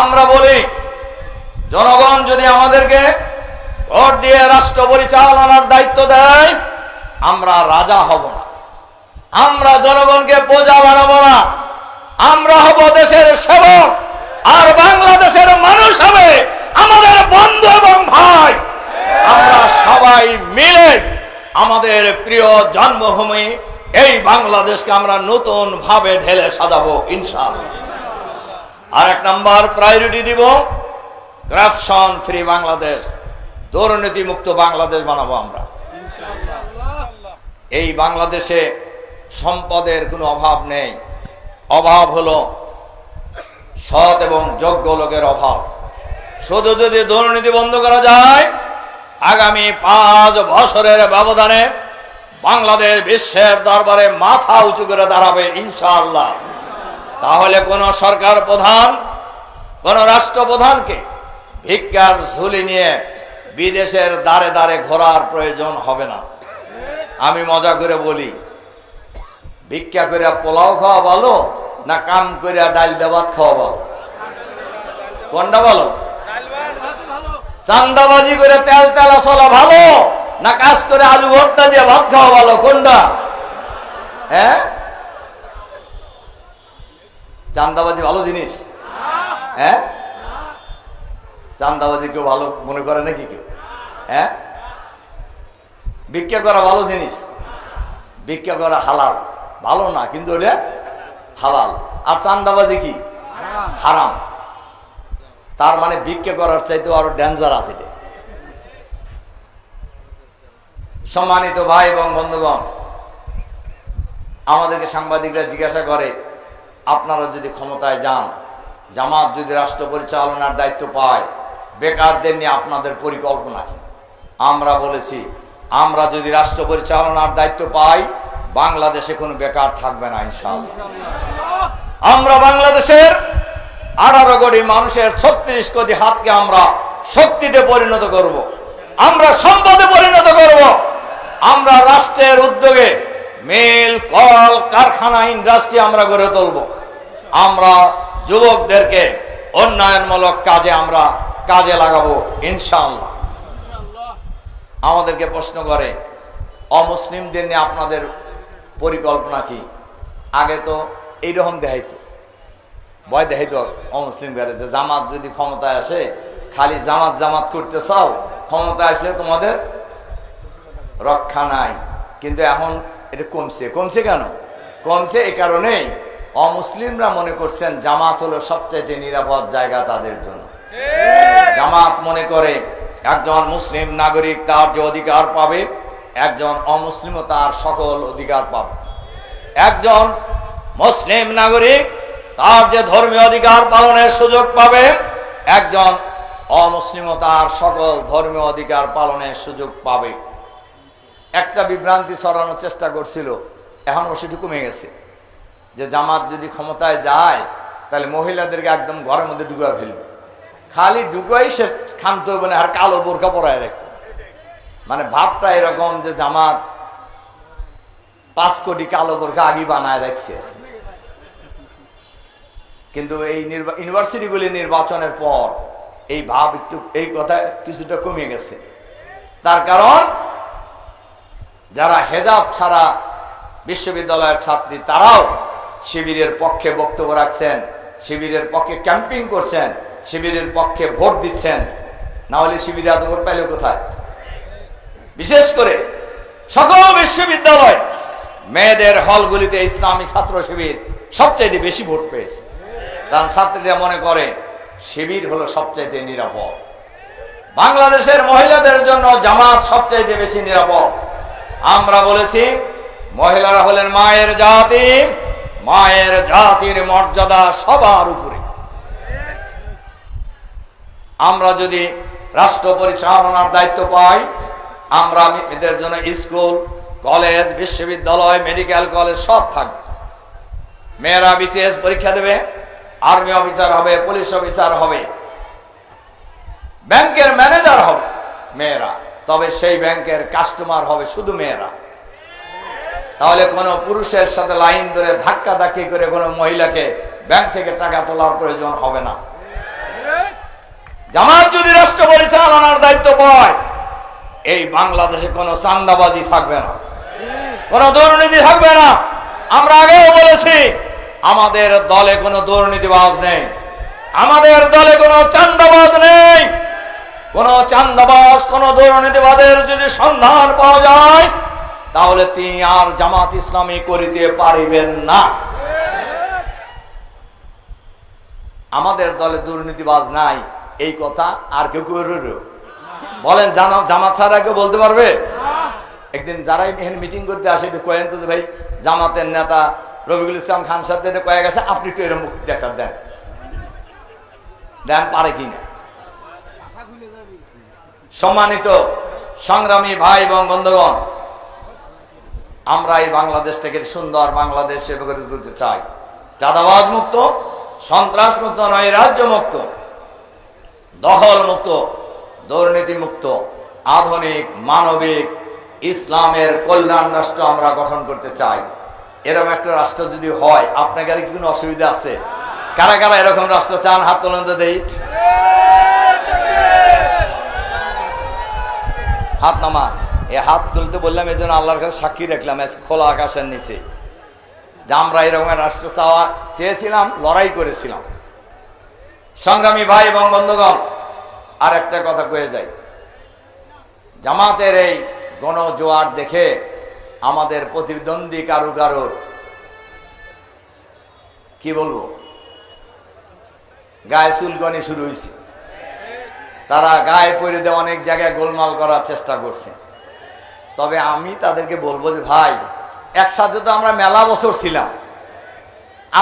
আমরা বলি, জনগণ যদি আমাদেরকে ভোট দিয়ে রাষ্ট্র পরিচালনার দায়িত্ব দেয়, আমরা রাজা হব না। আমরা জনগণকে প্রজা বানাবো না। আমরা হব দেশের সেবক, আর বাংলাদেশের মানুষ হবে আমাদের বন্ধু এবং ভাই। আমরা সবাই মিলে আমাদের প্রিয় জন্মভূমি এই বাংলাদেশকে আমরা নতুন ভাবে ঢেলে সাজাবো, ইনশাআল্লাহ। আর এক নাম্বার প্রায়োরিটি দিব করাপশন ফ্রি বাংলাদেশ দুর্নীতি মুক্ত বাংলাদেশ বানাবো আমরা। এই বাংলাদেশে সম্পদের কোনো অভাব নেই। অভাব হলো সৎ এবং যোগ্য লোকের অভাব। শুধু যদি দুর্নীতি বন্ধ করা যায় আগামী পাঁচ বছরের ব্যবধানে বাংলাদেশ বিশ্বের দরবারে মাথা উঁচু করে দাঁড়াবে ইনশাআল্লাহ। তাহলে কোন সরকার প্রধান, কোন রাষ্ট্রপ্রধানকে ভিক্ষার ঝুলি নিয়ে বিদেশের দ্বারে দ্বারে ঘোরার প্রয়োজন হবে না। আমি মজা করে বলি, ভিক্ষা করে পোলাও খাওয়া ভালো না কাম করে ডাল দেবাত খাওয়া ভালো? কোনটা ভালো? চান্দাবাজি করে তেল তেলা চলা ভালো না কাজ করে আলু ভর্তা দিয়ে ভাত খাওয়া ভালো? কোনটা? হ্যাঁ? চান্দাবাজি ভালো জিনিস? হ্যাঁ? চান্দাবাজি কেউ ভালো মনে করে নাকি কেউ? হ্যাঁ? ভিক্ষা করা ভালো জিনিস? ভিক্ষা করা হালাল। ভালো না, কিন্তু ওটা হালাল। আর চান্দাবাজি কি? হারাম। তার মানে ভিক্ষা করার চাইতে আরও ডেঞ্জার আছে। সম্মানিত ভাই এবং বন্ধুগণ, আমাদেরকে সাংবাদিকরা জিজ্ঞাসা করে আপনারা যদি ক্ষমতায় যান, জামাত যদি রাষ্ট্র পরিচালনার দায়িত্ব পায়, বেকারদের নিয়ে আপনাদের পরিকল্পনা কি আমরা বলেছি, আমরা যদি রাষ্ট্র পরিচালনার দায়িত্ব পাই, বাংলাদেশে কোনো বেকার থাকবে না, ইনশাআল্লাহ আমরা বাংলাদেশের আঠারো কোটি মানুষের ছত্রিশ কোটি হাতকে আমরা শক্তিতে পরিণত করব। আমরা সম্পদে পরিণত করব। আমরা রাষ্ট্রের উদ্যোগে মিল, কল, কারখানা, ইন্ডাস্ট্রি আমরা গড়ে তুলব। আমরা যুবকদেরকে উন্নয়নমূলক কাজে আমরা কাজে লাগাবো, ইনশাআল্লাহ। আমাদেরকে প্রশ্ন করে, অমুসলিমদের নিয়ে আপনাদের পরিকল্পনা কি? আগে তো এইরকম দেখাইতো। ভয় দেখাইতো অমুসলিম ঘরে যে জামাত যদি ক্ষমতায় আসে, খালি জামাত জামাত করতে চাও ক্ষমতা আসলে তোমাদের রক্ষা নাই। কিন্তু এখন এটা কমছে কমছে কেন? কমছে এই কারণেই অমুসলিমরা মনে করছেন জামাত হলো সবচাইতে নিরাপদ জায়গা তাদের জন্য। জামাত মনে করে একজন মুসলিম নাগরিক তার যে অধিকার পাবে, একজন অমুসলিমও তার সকল অধিকার পাবে। একজন মুসলিম নাগরিক তার যে ধর্মীয় অধিকার পালনের সুযোগ পাবে, একজন অমুসলিমও তার সকল ধর্মীয় অধিকার পালনের সুযোগ পাবে। একটা বিভ্রান্তি সরানোর চেষ্টা করছিল, এখন সেটি কমে গেছে। যে জামাত যদি ক্ষমতায় যায়, তাহলে মহিলাদেরকে একদম ঘরের মধ্যে ঢুকা ফেলবে। খালি ঢুকাই সে খামতে হবে না, আর কালো বোরকা পরায় রাখবে। মানে ভাবটা এরকম যে জামাত পাঁচ কোটি কালো বোরকা আগে বানায় রাখছে। কিন্তু এই ইউনিভার্সিটিগুলি নির্বাচনের পর এই ভাব একটু, এই কথা কিছুটা কমে গেছে। তার কারণ যারা হেজাব ছাড়া বিশ্ববিদ্যালয়ের ছাত্রী, তারাও শিবিরের পক্ষে বক্তব্য রাখছেন, শিবিরের পক্ষে ক্যাম্পিং করছেন, শিবিরের পক্ষে ভোট দিচ্ছেন। না হলে শিবিরে এত ভোট পাইলে কোথায়? বিশেষ করে সকল বিশ্ববিদ্যালয় মেয়েদের হলগুলিতে ইসলামী ছাত্র শিবির সবচাইতে বেশি ভোট পেয়েছে। কারণ ছাত্রীরা মনে করে, শিবির হলো সবচাইতে নিরাপদ। বাংলাদেশের মহিলাদের জন্য জামাত সবচাইতে বেশি নিরাপদ। আমরা বলেছি, মহিলারা হলেন মায়ের জাতি, মায়ের জাতির মর্যাদা সবার উপরে। আমরা যদি রাষ্ট্র পরিচালনার দায়িত্ব পাই, আমরা এদের জন্য স্কুল, কলেজ, বিশ্ববিদ্যালয়, মেডিকেল কলেজ সব থাকবে। মেয়েরা বিসিএস পরীক্ষা দেবে, আর্মি অফিসার হবে, পুলিশ অফিসার হবে, ব্যাংকের ম্যানেজার হবে মেয়েরা। তবে সেই ব্যাংকের কাস্টমার হবে শুধু মেয়েরা। তাহলে কোনো পুরুষের সাথে লাইন ধরে ধাক্কা ধাক্কি করে কোনো মহিলাকে ব্যাংক থেকে টাকা তোলার প্রয়োজন হবে না। জামাত যদি রাষ্ট্র পরিচালনার দায়িত্ব পায়, এই বাংলাদেশে কোনো চান্দাবাজি থাকবে না। কোনো দুর্নীতি থাকবে না। আমরা আগেও বলেছি, আমাদের দলে কোনো দুর্নীতিবাজ নেই। আমাদের দলে কোনো চান্দাবাজ নেই। কোন চান্দাবাস কোন দুর্নীতিবাদের যদি সন্ধান পাওয়া যায়, তাহলে তিনি আর জামাত ইসলামী করিতে পারিবেন না। আমাদের দলে দুর্নীতিবাজ নাই, এই কথা আর কেউ কেউ রইল। বলেন জামাত ছাড়া কেউ বলতে পারবে? একদিন যারাই এখানে মিটিং করতে আসে, একটু কয়েন তো ভাই, জামাতের নেতা রবিকুল ইসলাম খান সাহেব কয়ে গেছে, আপনি একটু এরকম একটা দেন। দেন পারে কিনা? সম্মানিত সংগ্রামী ভাই এবং বন্ধুগণ, আমরা এই বাংলাদেশ থেকে সুন্দর বাংলাদেশ সেবা করে তুলতে চাই। চাঁদাবাজ মুক্ত, সন্ত্রাস মুক্ত নয়, রাজ্য মুক্ত, দখল মুক্ত, দুর্নীতি মুক্ত, আধুনিক, মানবিক, ইসলামের কল্যাণ রাষ্ট্র আমরা গঠন করতে চাই। এরকম একটা রাষ্ট্র যদি হয়, আপনাকে আর কি কোনো অসুবিধা আছে? কারা কারা এরকম রাষ্ট্র চান? হাত তোলেন দেই হাত নামা এ হাত তুলতে বললাম, এই জন্য আল্লাহর কাছে সাক্ষী রাখলাম খোলা আকাশের নিচে। যে আমরা এরকম রাষ্ট্র চাওয়া চেয়েছিলাম, লড়াই করেছিলাম। সংগ্রামী ভাই এবং বন্ধুগণ, আর একটা কথা কয়ে যাই। জামাতের এই গণজোয়ার দেখে আমাদের প্রতিদ্বন্দ্বী কারু কারোর কি বলব? গায়ে চুলকনি শুরু হয়েছে তারা গায়ে পরে দিয়ে অনেক জায়গায় গোলমাল করার চেষ্টা করছে। তবে আমি তাদেরকে বলব যে, ভাই, একসাথে তো আমরা মেলা বছর ছিলাম।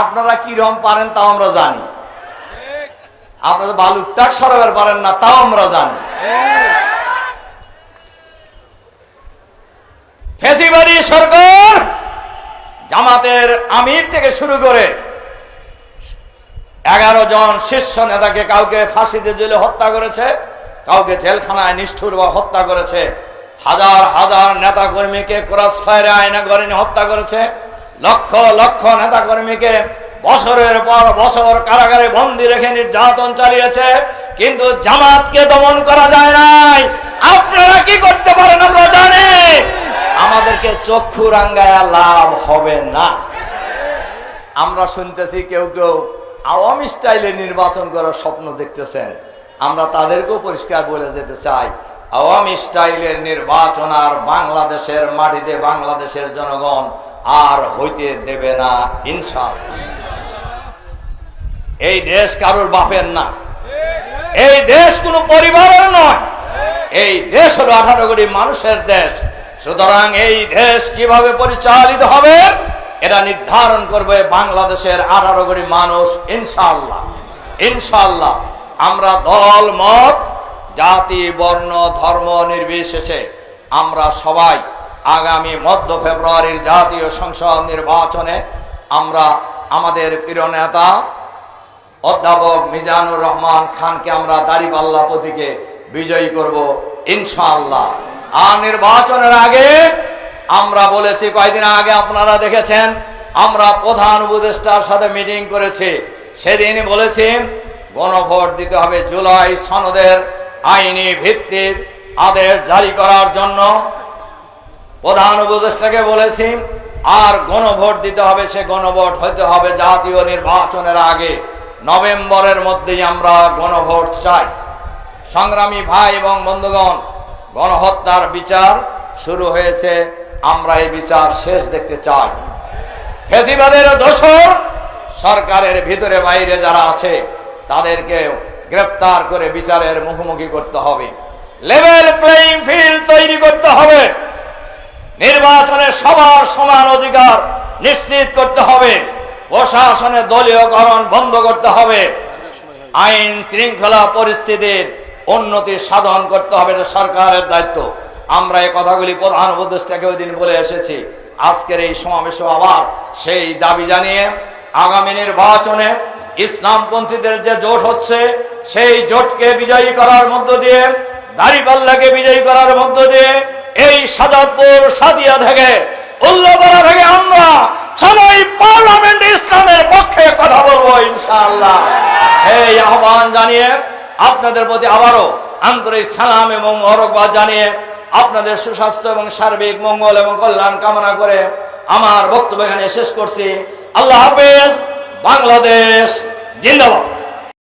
আপনারা কিরম পারেন তাও আমরা জানি। আপনারা বালুর টাক সরাবার পারেন না তাও আমরা জানি। ফেসিবাদী সরকার জামাতের আমির থেকে শুরু করে এগারো জন শীর্ষ নেতাকে কাউকে ফাঁসিতে জেলে হত্যা করেছে, কাউকে জেলখানায় নিষ্ঠুর বা হত্যা করেছে। হাজার হাজার নেতা কর্মীকে ক্রস ফায়ারে আয়না করে হত্যা করেছে। লক্ষ লক্ষ নেতা কর্মীকে বছরের পর বছর কারাগারে বন্দি রেখে নির্যাতন চালিয়েছে, কিন্তু জামাতকে দমন করা যায় নাই। আপনারা কি করতে পারেন আমরা জানি। আমাদেরকে চক্ষু রাঙ্গায়া লাভ হবে না। আমরা শুনতেছি কেউ কেউ আওয়ামী স্টাইলে নির্বাচন করার স্বপ্ন দেখতেছেন। আমরা তাদেরকেও পরিষ্কার বলে যেতে চাই, আওয়ামী স্টাইলের নির্বাচন আর বাংলাদেশের মাটিতে বাংলাদেশের জনগণ আর হইতে দেবে না ইনসাফ এই দেশ কারোর বাপের না। এই দেশ কোনো পরিবারের নয়। এই দেশ হলো আঠারো কোটি মানুষের দেশ। সুতরাং এই দেশ কীভাবে পরিচালিত হবে? এটা নির্ধারণ করবে বাংলাদেশের আঠারো কোটি মানুষ ইনশাল্লাহ ইনশাল্লাহ আমরা দল, মত, জাতি, বর্ণ, ধর্ম নির্বিশেষে আমরা সবাই আগামী মধ্য ফেব্রুয়ারির জাতীয় সংসদ নির্বাচনে আমরা আমাদের প্রিয় নেতা, অধ্যাপক মিজানুর রহমান খানকে আমরা দাড়িপাল্লা প্রতীকে বিজয়ী করব, ইনশাআল্লাহ। আর নির্বাচনের আগে আমরা বলেছি কয়েকদিন আগে আপনারা দেখেছেন, আমরা প্রধান উপদেষ্টার সাথে মিটিং করেছি। সেদিন বলেছি, গণভোট দিতে হবে জুলাই সনদের আইনি ভিত্তির আদেশ জারি করার জন্য। প্রধান উপদেষ্টাকে বলেছি, আর গণভোট দিতে হবে, সে গণভোট হতে হবে জাতীয় নির্বাচনের আগে। নভেম্বরের মধ্যেই আমরা গণভোট চাই। সংগ্রামী ভাই এবং বন্ধুগণ, গণহত্যার বিচার শুরু হয়েছে আমরা এই বিচার শেষ দেখতে চাই। ফেসিবাদের দোষর সরকারের ভিতরে বাইরে যারা আছে, তাদেরকে গ্রেপ্তার করে বিচারের মুখোমুখি করতে হবে। লেভেল প্লেইং ফিল্ড তৈরি করতে হবে। নির্বাচনে সবার সমান অধিকার নিশ্চিত করতে হবে। প্রশাসনের দলীয়করণ বন্ধ করতে হবে। আইন শৃঙ্খলা পরিস্থিতির উন্নতি সাধন করতে হবে সরকারের দায়িত্ব। আমরা এই কথাগুলি প্রধান উপদেষ্টাকে ওই দিন বলে এসেছি। আজকের এই সমাবেশে আবার সেই দাবি জানিয়ে আগামী নির্বাচনে ইসলামপন্থীদের যে জোট হচ্ছে, সেই জোটকে বিজয়ী করার মধ্য দিয়ে, দাড়িপাল্লাকে বিজয়ী করার মধ্য দিয়ে এই সাজাদপুর সাদিয়া থেকে, উল্লাপাড়া থেকে আমরা সবাই পার্লামেন্ট ইসলামের পক্ষে কথা বলব ইনশাআল্লাহ। সেই আহ্বান জানিয়ে আপনাদের প্রতি আবারও আন্তরিক সালাম এবং মরকবাদ জানিয়ে আপনাদের সুস্বাস্থ্য এবং সার্বিক মঙ্গল এবং কল্যাণ কামনা করে আমার বক্তব্য এখানে শেষ করছি। আল্লাহ হাফেজ, বাংলাদেশ, জিন্দাবাদ।